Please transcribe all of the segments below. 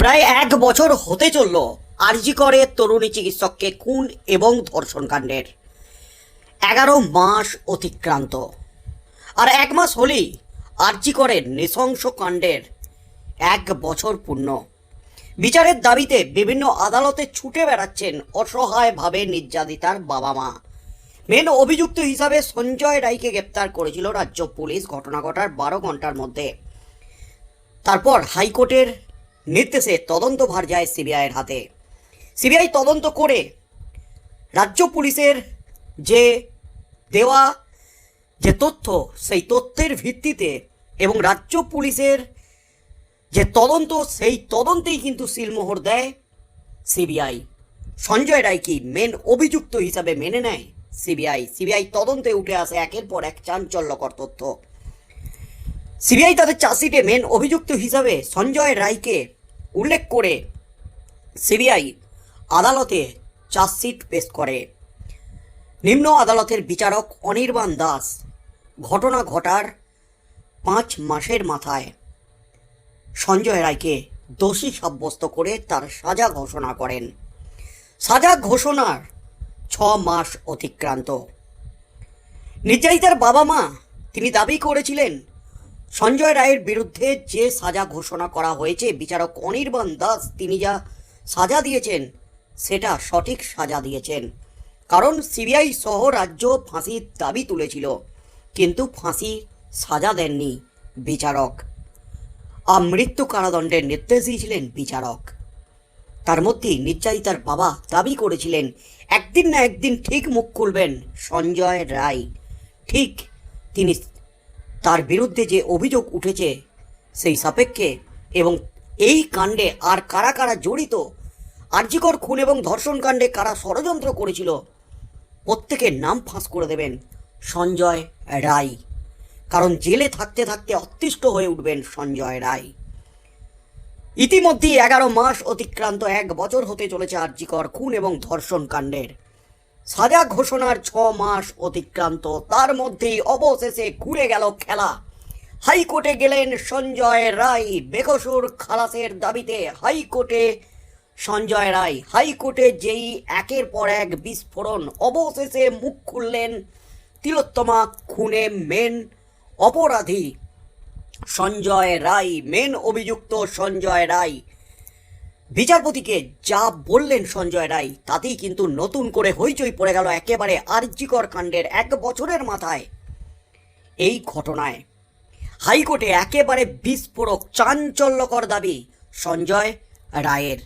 প্রায় এক বছর হতে চলল আরজি করে তরুণী চিকিৎসককে খুন এবং ধর্ষণ কাণ্ডের। এগারো মাস অতিক্রান্ত। আর এক মাস হলেই আরজি করে নৃশংস কাণ্ডের এক বছর পূর্ণ। বিচারের দাবিতে বিভিন্ন আদালতে ছুটে বেড়াচ্ছেন অসহায়ভাবে নির্যাতিতার বাবা মা। মেন অভিযুক্ত হিসাবে সঞ্জয় রায়কে গ্রেপ্তার করেছিল রাজ্য পুলিশ। ঘটনা ঘটার বারো ঘণ্টার মধ্যে। তারপর হাইকোর্টের নির্দেশে তদন্তভার যায় সিবিআইয়ের হাতে। সিবিআই তদন্ত করে রাজ্য পুলিশের যে দেওয়া যে তথ্য, সেই তথ্যের ভিত্তিতে এবং রাজ্য পুলিশের যে তদন্ত, সেই তদন্তেই কিন্তু সিলমোহর দেয় সিবিআই। সঞ্জয় রায় কি মেন অভিযুক্ত হিসাবে মেনে নেয় সিবিআই? সিবিআই তদন্তে উঠে আসে একের পর এক চাঞ্চল্যকর তথ্য। সিবিআই তাদের চার্জশিটে মেন অভিযুক্ত হিসাবে সঞ্জয় রায়কে উল্লেখ করে সিবিআই আদালতে চার্জশিট পেশ করে। নিম্ন আদালতের বিচারক অনির্বাণ দাস, ঘটনা ঘটার পাঁচ মাসের মাথায় সঞ্জয় রায়কে দোষী সাব্যস্ত করে তার সাজা ঘোষণা করেন। সাজা ঘোষণার ছ মাস অতিক্রান্ত। নির্যাতিতার বাবা মা তিনি দাবি করেছিলেন সঞ্জয় রায়ের বিরুদ্ধে যে সাজা ঘোষণা করা হয়েছে, বিচারক অনির্বাণ দাস তিনি যা সাজা দিয়েছেন, সেটা সঠিক সাজা দিয়েছেন। কারণ সিবিআই সহ রাজ্য ফাঁসির দাবি তুলেছিল, কিন্তু ফাঁসি সাজা দেননি বিচারক। আমৃত্যু কারাদণ্ডের নির্দেশ দিয়েছিলেন বিচারক। তার মধ্যেই নির্যাতিতার বাবা দাবি করেছিলেন, একদিন না একদিন ঠিক মুখ খুলবেন সঞ্জয় রায়। ঠিক তিনি তার বিরুদ্ধে যে অভিযোগ উঠেছে সেই সাপেক্ষে এবং এই কাণ্ডে আর কারা কারা জড়িত আর্যিকর খুন এবং ধর্ষণ কাণ্ডে কারা ষড়যন্ত্র করেছিল, প্রত্যেকের নাম ফাঁস করে দেবেন সঞ্জয় রায়। কারণ জেলে থাকতে থাকতে অতিষ্ঠ হয়ে উঠবেন সঞ্জয় রায়। ইতিমধ্যেই এগারো মাস অতিক্রান্ত এক বছর হতে চলেছে আর্যিকর খুন এবং ধর্ষণ কাণ্ডের। সাজা ঘোষণার ছ মাস অতিক্রান্ত। তার মধ্যেই অবশেষে ঘুরে গেল খেলা। হাইকোর্টে গেলেন সঞ্জয় রায়। বেকসুর খালাসের দাবিতে হাইকোর্টে সঞ্জয় রায়। হাইকোর্টে যেই একের পর এক বিস্ফোরণ, অবশেষে মুখ খুললেন তিলোত্তমা খুনে মেন অপরাধী সঞ্জয় রায়, মেন অভিযুক্ত সঞ্জয় রায়। বিচারপতিকে যা বললেন সঞ্জয় রায়, তাতেই কিন্তু নতুন করে হইচই পড়ে গেল একেবারে আর্যিকর কাণ্ডের এক বছরের মাথায়। এই ঘটনায় হাইকোর্টে একেবারে বিস্ফোরক চাঞ্চল্যকর দাবি সঞ্জয় রায়ের।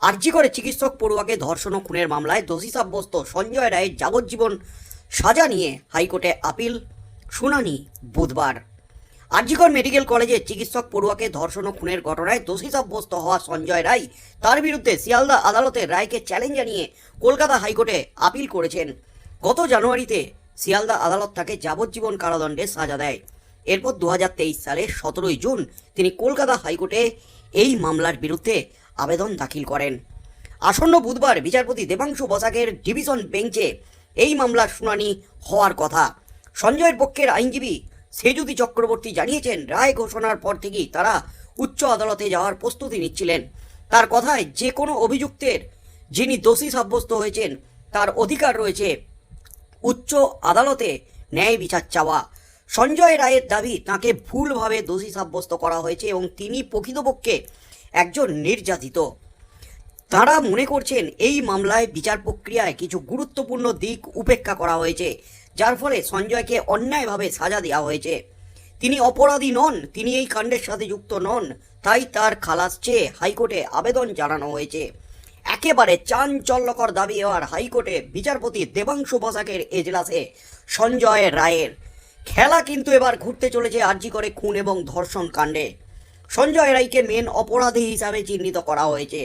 আর্যিকরে চিকিৎসক পড়ুয়াকে ধর্ষণ ও খুনের মামলায় দোষী সাব্যস্ত সঞ্জয় রায়ের যাবজ্জীবন সাজা নিয়ে হাইকোর্টে আপিল, শুনানি বুধবার। আরজিকর মেডিকেল কলেজে চিকিৎসক পড়ুয়াকে ধর্ষণ ও খুনের ঘটনায় দোষী সাব্যস্ত হওয়া সঞ্জয় রায় তার বিরুদ্ধে শিয়ালদা আদালতে রায়কে চ্যালেঞ্জ জানিয়ে কলকাতা হাইকোর্টে আপিল করেছেন। গত জানুয়ারিতে শিয়ালদা আদালত তাকে যাবজ্জীবন কারাদণ্ডে সাজা দেয়। এরপর দু সালে সতেরোই জুন তিনি কলকাতা হাইকোর্টে এই মামলার বিরুদ্ধে আবেদন দাখিল করেন। আসন্ন বুধবার বিচারপতি দেবাংশু বসাকের ডিভিশন বেঞ্চে এই মামলার শুনানি হওয়ার কথা। সঞ্জয়ের পক্ষের আইনজীবী সেজুতি চক্রবর্তী জানিয়েছেন, রায় ঘোষণার পর থেকেই তারা উচ্চ আদালতে যাওয়ার প্রস্তুতি নিচ্ছিলেন। তার কথায় যে কোনো অভিযুক্তের যিনি দোষী সাব্যস্ত হয়েছেন, তার অধিকার রয়েছে। উচ্চ আদালতে ন্যায় বিচার চাওয়া। সঞ্জয় রায়ের দাবি, তাকে ভুলভাবে দোষী সাব্যস্ত করা হয়েছে এবং তিনি প্রকৃতপক্ষে একজন নির্যাতিত। তারা মনে করছেন, এই মামলায় বিচার প্রক্রিয়ায় কিছু গুরুত্বপূর্ণ দিক উপেক্ষা করা হয়েছে। যার ফলে সঞ্জয়কে অন্যায়ভাবে সাজা দেওয়া হয়েছে। তিনি অপরাধী নন, তিনি এই কাণ্ডের সাথে যুক্ত নন, তাই তার খালাস চেয়ে হাইকোর্টে আবেদন জানানো হয়েছে। একেবারে চাঞ্চল্যকর দাবি হওয়ার হাইকোর্টে বিচারপতি দেবাংশু বসাকের এজলাসে সঞ্জয় রায়ের। খেলা কিন্তু এবার ঘুরতে চলেছে আর্জি করে খুন এবং ধর্ষণ কাণ্ডে। সঞ্জয় রায়কে মেন অপরাধী হিসাবে চিহ্নিত করা হয়েছে।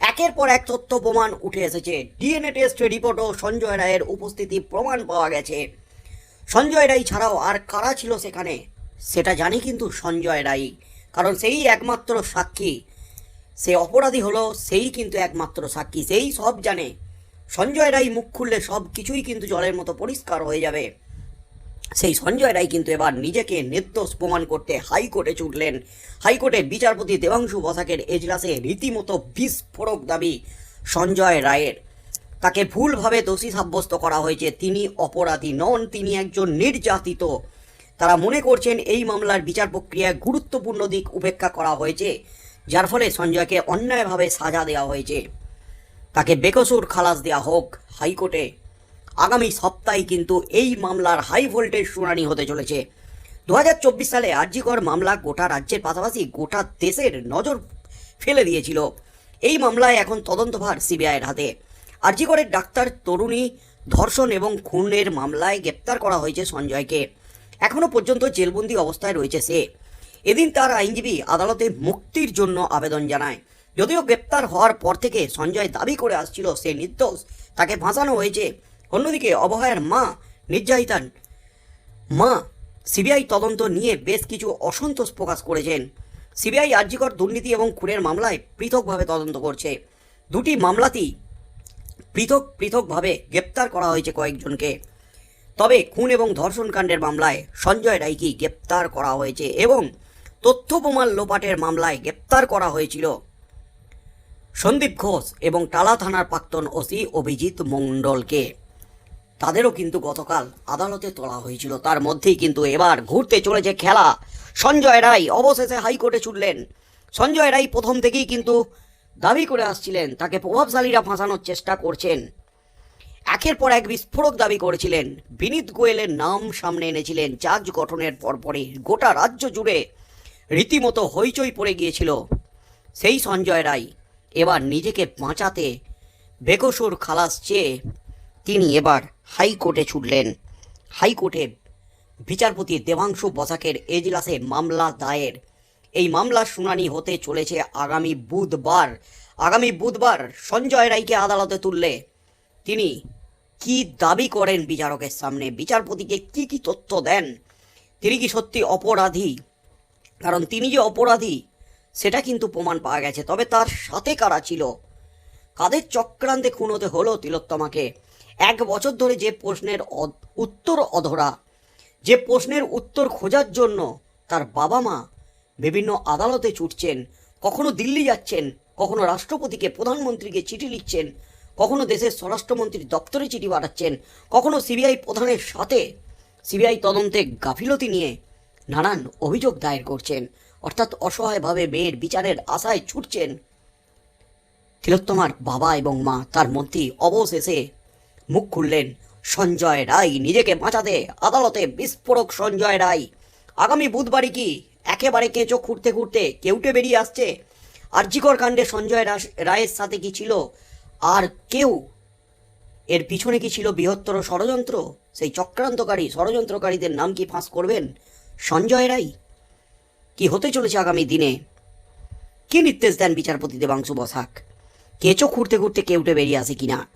একের পর এক তথ্য প্রমাণ উঠে এসেছে। ডিএনএ টেস্ট রিপোর্টও সঞ্জয় রায়ের উপস্থিতি প্রমাণ পাওয়া গেছে। সঞ্জয় রায় ছাড়াও আর কারা ছিল সেখানে, সেটা জানি কিন্তু সঞ্জয় রায়, কারণ সেই একমাত্র সাক্ষী। সে অপরাধী হলো, সেই কিন্তু একমাত্র সাক্ষী, সেই সব জানে। সঞ্জয় রায় মুখ খুললে সব কিছুই কিন্তু জলের মতো পরিষ্কার হয়ে যাবে। সেই সঞ্জয় রায় কিন্তু এবার নিজেকে নির্দোষ প্রমাণ করতে হাইকোর্টে ছুটলেন। হাইকোর্টের বিচারপতি দেবাংশু বসাকের এজলাসে রীতিমতো বিস্ফোরক দাবি সঞ্জয় রায়ের। তাকে ভুলভাবে দোষী সাব্যস্ত করা হয়েছে। তিনি অপরাধী নন, তিনি একজন নির্যাতিত। তারা মনে করছেন এই মামলার বিচার প্রক্রিয়ায় গুরুত্বপূর্ণ দিক উপেক্ষা করা হয়েছে, যার ফলে সঞ্জয়কে অন্যায়ভাবে সাজা দেওয়া হয়েছে। তাকে বেকসুর খালাস দেওয়া হোক হাইকোর্টে। আগামী সপ্তাহে কিন্তু এই মামলার হাই ভোল্টেজ শুনানি হতে চলেছে। দু হাজার চব্বিশ সালে আরজিকর মামলা গোটা রাজ্যের পাশাপাশি গোটা দেশের নজর ফেলে দিয়েছিল। এই মামলায় এখন তদন্তভার সিবিআইয়ের হাতে। আরজিকরের ডাক্তার, তরুণী, ধর্ষণ এবং খুনের মামলায় গ্রেপ্তার করা হয়েছে সঞ্জয়কে। এখনও পর্যন্ত জেলবন্দি অবস্থায় রয়েছে সে। এদিন তার আইনজীবী আদালতে মুক্তির জন্য আবেদন জানায়। যদিও গ্রেপ্তার হওয়ার পর থেকে সঞ্জয় দাবি করে আসছিল, সে নির্দোষ। তাকে ফাঁসানো হয়েছে। অন্যদিকে অবহায়ের মা নির্যাতিতান মা সিবিআই তদন্ত নিয়ে বেশ কিছু অসন্তোষ প্রকাশ করেছেন। সিবিআই আর্যিকর দুর্নীতি এবং খুনের মামলায় পৃথকভাবে তদন্ত করছে। দুটি মামলাতেই পৃথক পৃথকভাবে গ্রেপ্তার করা হয়েছে কয়েকজনকে। তবে খুন এবং ধর্ষণকাণ্ডের মামলায় সঞ্জয় রায়কে গ্রেপ্তার করা হয়েছে এবং তথ্য প্রমাণ লোপাটের মামলায় গ্রেপ্তার করা হয়েছিল। সন্দীপ ঘোষ এবং টালা থানার প্রাক্তন ওসি অভিজিৎ মণ্ডলকে। তাদেরও কিন্তু গতকাল আদালতে তোলা হয়েছিল। তার মধ্যেই কিন্তু এবার ঘুরতে চলেছে খেলা। সঞ্জয় রায় অবশেষে হাইকোর্টে ছুটলেন। সঞ্জয় রায় প্রথম থেকেই কিন্তু দাবি করে আসছিলেন, তাকে প্রভাবশালীরা ফাঁসানোর চেষ্টা করছেন। একের পর এক বিস্ফোরক দাবি করেছিলেন। বিনীত গোয়েলের নাম সামনে এনেছিলেন। চার্জ গঠনের পরপরই গোটা রাজ্য জুড়ে রীতিমতো হইচই পড়ে গিয়েছিল সেই সঞ্জয় রায়। এবার নিজেকে বাঁচাতে বেকসুর খালাস চেয়ে তিনি এবার হাইকোর্টে ছুটলেন। হাইকোর্টে বিচারপতি দেবাংশু বসাকের এজলাসে মামলা দায়ের। এই মামলার শুনানি হতে চলেছে আগামী বুধবার। আগামী বুধবার সঞ্জয় রায়কে আদালতে তুললে তিনি কি দাবি করেন বিচারকের সামনে? বিচারপতিকে কি কি তথ্য দেন? তিনি কি সত্যি অপরাধী? কারণ তিনি যে অপরাধী, সেটা কিন্তু প্রমাণ পাওয়া গেছে। তবে তার সাথে কারা ছিল? কাদের চক্রান্তে খুন হতে হলো তিলোত্তমাকে? এক বছর ধরে যে প্রশ্নের উত্তর অধরা, যে প্রশ্নের উত্তর খোঁজার জন্য তার বাবা মা বিভিন্ন আদালতে ছুটছেন, কখনো দিল্লি যাচ্ছেন, কখনো রাষ্ট্রপতিকে, প্রধানমন্ত্রীকে চিঠি লিখছেন, কখনো দেশের স্বরাষ্ট্রমন্ত্রীর দপ্তরে চিঠি পাঠাচ্ছেন, কখনো সিবিআই প্রধানের সাথে সিবিআই তদন্তে গাফিলতি নিয়ে নানান অভিযোগ দায়ের করছেন। অর্থাৎ অসহায়ভাবে মেয়ের বিচারের আশায় ছুটছেন তিলোত্তমার বাবা এবং মা, তার মধ্যেই অবশেষে মুখ খুললেন। সঞ্জয় রায়, নিজেকে বাঁচাতে আদালতে বিস্ফোরক সঞ্জয় রায়। আগামী বুধবারই কি একেবারে কেঁচো খুঁড়তে খুঁড়তে কেউটে বেরিয়ে আসছে? আরজিকর কাণ্ডে সঞ্জয় রায়ের সাথে কি ছিল? আর কেউ? এর পিছনে কি ছিল বৃহত্তর ষড়যন্ত্র? সেই চক্রান্তকারী ষড়যন্ত্রকারীদের নাম কি ফাঁস করবেন? সঞ্জয় রায়? কি হতে চলেছে আগামী দিনে? কি নির্দেশ দেন বিচারপতি দেবাংশু বসাক? কেঁচো খুঁড়তে খুঁড়তে কেউটে বেরিয়ে আসে কিনা?